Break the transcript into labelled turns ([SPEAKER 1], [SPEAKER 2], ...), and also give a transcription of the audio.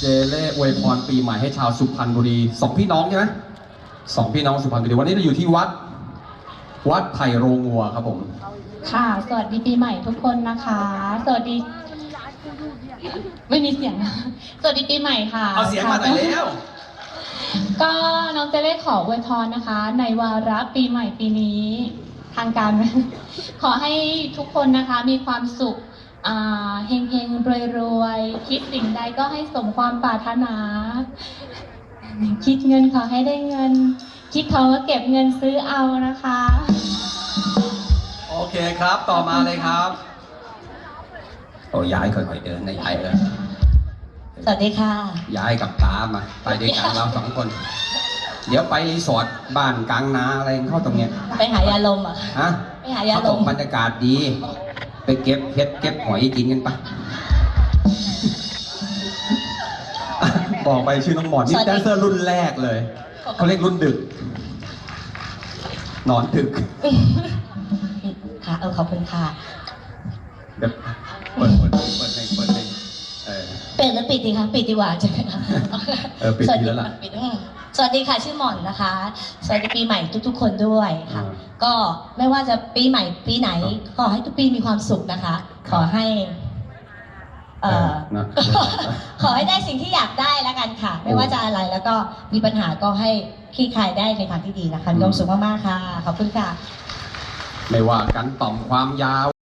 [SPEAKER 1] เจเล่อวยพรปีใหม่ให้ชาวสุพรรณบุรีสองพี่น้องใช่ไหมสองพี่น้องสุพรรณบุรีวันนี้เราอยู่ที่วัด วัดไผ่โรงงัวครับผม
[SPEAKER 2] ค่ะ สวัสดีปีใหม่ทุกคนนะคะ สวัสดี ไม่มีเสียง สวัสดีปีใหม่ค่ะ
[SPEAKER 1] เอาเสียงมาหน่อยแล้ว
[SPEAKER 2] ก็น้องเจเล่ขออวยพรนะคะ ในวาระปีใหม่ปีนี้ ทางการ ขอให้ทุกคนนะคะมีความสุขอ่าเฮงเฮงรวยรวยๆคิดสิ่งใดก็ให้สมความปรารถนา คิดเงินขอให้ได้เงิน คิดทองก็เก็บเงินซื้อเอานะคะ
[SPEAKER 1] โอเคครับ ต่อมาเลยครับโอ้ย้ายค่อยๆเดินนะย้ายเออ
[SPEAKER 3] สวัสดีค่ะ
[SPEAKER 1] ย้ายกับตามา ไปด้วยกันเราสองคน เดี๋ยวไปรีสอร์ทบ้านกลางนาอะไรเข้าตรงเนี้ย
[SPEAKER 3] ไปหายาลมอะ
[SPEAKER 1] ฮะ
[SPEAKER 3] ไปหายา
[SPEAKER 1] เขา
[SPEAKER 3] ล
[SPEAKER 1] บอก
[SPEAKER 3] ม
[SPEAKER 1] บรรยากาศดี ไปเก็บเพชรเก็บหอยกินกันปะบอกไปชื่อน้องหมอนนี่แดนเซอร์รุ่นแรกเลยเขาเรียกรุ่นดึก นอนดึก
[SPEAKER 3] ค่ะเออขอบคุณค่ะ
[SPEAKER 1] เดี๋ยวเปิดเปิดเปิดเพลงเปิดเพลงเออ
[SPEAKER 3] เปิดหรือปิดดีคะปิดดีกว่าใช่ไหมคะ
[SPEAKER 1] เออปิดดีแล้วล่ะ
[SPEAKER 3] สสปิดอืม สวัสดีค่ะ ชื่อหม่อนนะคะ สวัสดีปีใหม่ทุกๆ คนด้วยค่ะ
[SPEAKER 1] อ่า
[SPEAKER 3] ก็ไม่ว่าจะปีใหม่ปีไหน ขอให้ทุกปีมีความสุขนะคะ ขอให้เอ่อ
[SPEAKER 1] นะ
[SPEAKER 3] ขอให้ได้สิ่งที่อยากได้แล้วกันค่ะ ไม่ว่าจะอะไรแล้วก็มีปัญหาก็ให้คลี่คลายได้ในทางที่ดีนะคะมีความสุขมากๆค่ะ ขอบคุณค่ะ
[SPEAKER 1] ไม่ว่ากันต่อมความยาว